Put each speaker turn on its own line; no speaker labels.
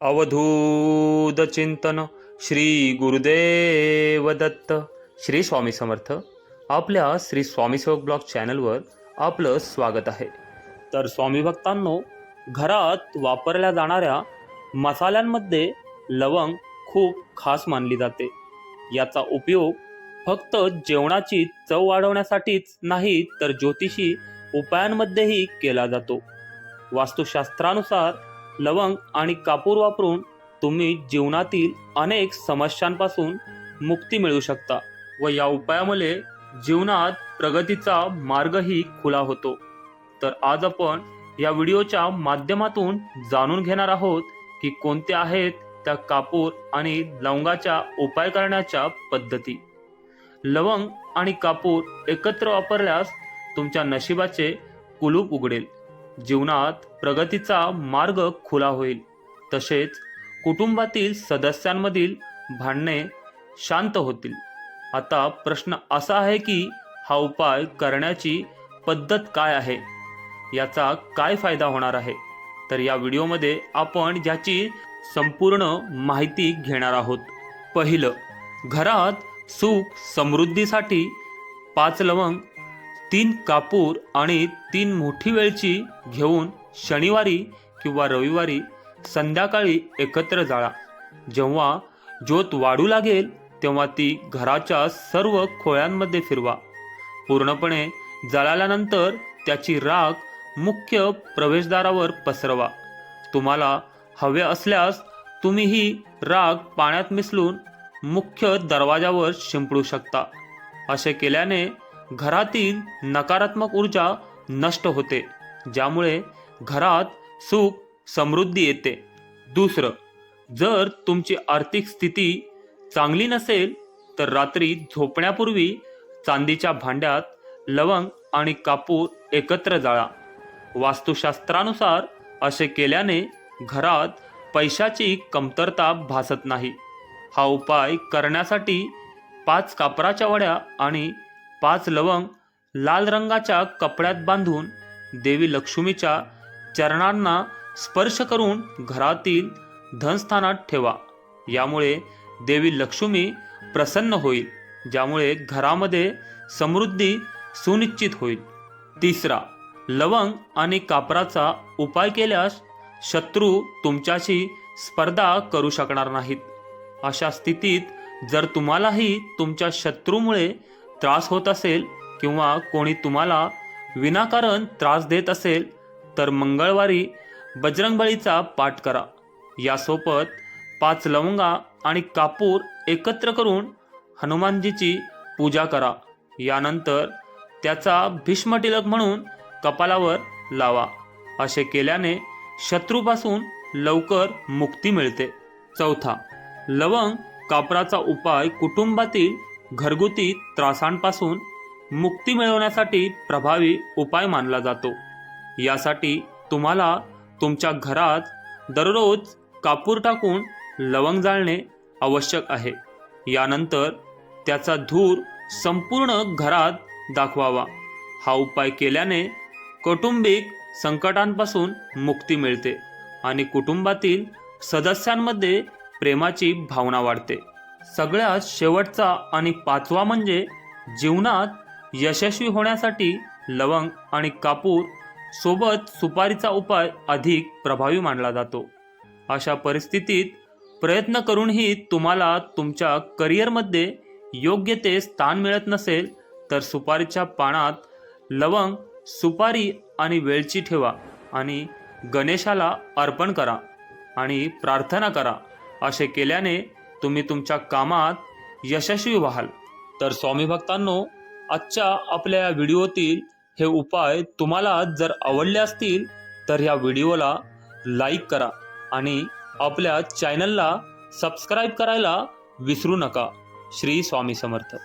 अवधूत चिंतन श्री गुरुदेव दत्त श्री स्वामी समर्थ. आपल्या श्री स्वामी सेवक ब्लॉग चॅनलवर आपलं स्वागत आहे. तर स्वामी भक्तांनो घरात वापरल्या जाणाऱ्या मसाल्यांमध्ये लवंग खूप खास मानली जाते. याचा उपयोग फक्त जेवणाची चव वाढवण्यासाठीच नाही तर ज्योतिषी उपायांमध्येही केला जातो. वास्तुशास्त्रानुसार लवंग आणि कापूर वापरून तुम्ही जीवनातील अनेक समस्यांपासून मुक्ती मिळवू शकता व या उपायामुळे जीवनात प्रगतीचा मार्गही खुला होतो. तर आज आपण या व्हिडिओच्या माध्यमातून जाणून घेणार आहोत की कोणत्या आहेत त्या कापूर आणि लवंगाच्या उपाय करण्याच्या पद्धती. लवंग आणि कापूर एकत्र वापरल्यास तुमच्या नशिबाचे कुलूप उघडेल. जीवनात प्रगतीचा मार्ग खुला होईल. तसेच कुटुंबातील सदस्यांमधील भांडणे शांत होतील. आता प्रश्न असा आहे की हा उपाय करण्याची पद्धत काय आहे? याचा काय फायदा होणार आहे? तर या व्हिडिओमध्ये आपण याची संपूर्ण माहिती घेणार आहोत. पहिलं घरात सुख समृद्धीसाठी पाच लवंग तीन कापूर आणि तीन मोठी वेलची घेऊन शनिवारी किंवा रविवारी संध्याकाळी एकत्र जाळा. जेव्हा ज्योत वाढू लागेल तेव्हा ती घराच्या सर्व खोळ्यांमध्ये फिरवा. पूर्णपणे जळाल्यानंतर त्याची राख मुख्य प्रवेशद्वारावर पसरवा. तुम्हाला हवे असल्यास तुम्ही ही राग पाण्यात मिसळून मुख्य दरवाजावर शिंपडू शकता. असे केल्याने घरातील नकारात्मक ऊर्जा नष्ट होते ज्यामुळे घरात सुख समृद्धी येते. दुसरं जर तुमची आर्थिक स्थिती चांगली नसेल तर रात्री झोपण्यापूर्वी चांदीच्या भांड्यात लवंग आणि कापूर एकत्र जाळा. वास्तुशास्त्रानुसार असे केल्याने घरात पैशाची कमतरता भासत नाही. हा उपाय करण्यासाठी पाच कापराच्या वड्या आणि पाच लवंग लाल रंगाच्या कपड्यात बांधून देवी लक्ष्मीच्या चरणांना स्पर्श करून घरातील धनस्थानात ठेवा. यामुळे देवी लक्ष्मी प्रसन्न होईल ज्यामुळे घरामध्ये समृद्धी सुनिश्चित होईल. तिसरा लवंग आणि कापराचा उपाय केल्यास शत्रू तुमच्याशी स्पर्धा करू शकणार नाहीत. अशा स्थितीत जर तुम्हालाही तुमच्या शत्रूमुळे त्रास होत असेल किंवा कोणी तुम्हाला विनाकारण त्रास देत असेल तर मंगळवारी बजरंगबळीचा पाठ करा. यासोबत पाच लवंगा आणि कापूर एकत्र करून हनुमानजीची पूजा करा. यानंतर त्याचा भीष्मटिलक म्हणून कपालावर लावा. असे केल्याने शत्रूपासून लवकर मुक्ती मिळते. चौथा लवंग कापराचा उपाय कुटुंबातील घरगुती त्रासांपासून मुक्ती मिळवण्यासाठी प्रभावी उपाय मानला जातो. यासाठी तुम्हाला तुमच्या घरात दररोज कापूर टाकून लवंग जाळणे आवश्यक आहे. यानंतर त्याचा धूर संपूर्ण घरात दाखवावा. हा उपाय केल्याने कौटुंबिक संकटांपासून मुक्ती मिळते आणि कुटुंबातील सदस्यांमध्ये प्रेमाची भावना वाढते. सगळ्यात शेवटचा आणि पाचवा म्हणजे जीवनात यशस्वी होण्यासाठी लवंग आणि कापूर सोबत सुपारीचा उपाय अधिक प्रभावी मानला जातो. अशा परिस्थितीत प्रयत्न करूनही तुम्हाला तुमच्या करिअरमध्ये योग्य ते स्थान मिळत नसेल तर सुपारीच्या पानात लवंग सुपारी आणि वेलची ठेवा आणि गणेशाला अर्पण करा आणि प्रार्थना करा असे केल्याने तुम्ही तुमच्या कामात यशस्वी व्हाल. तर स्वामी भक्तांनो आजच्या आपल्या या व्हिडिओतील हे उपाय तुम्हाला जर आवडले असतील तर ह्या व्हिडिओला लाईक करा आणि आपल्या चॅनलला सबस्क्राईब करायला विसरू नका. श्री स्वामी समर्थ.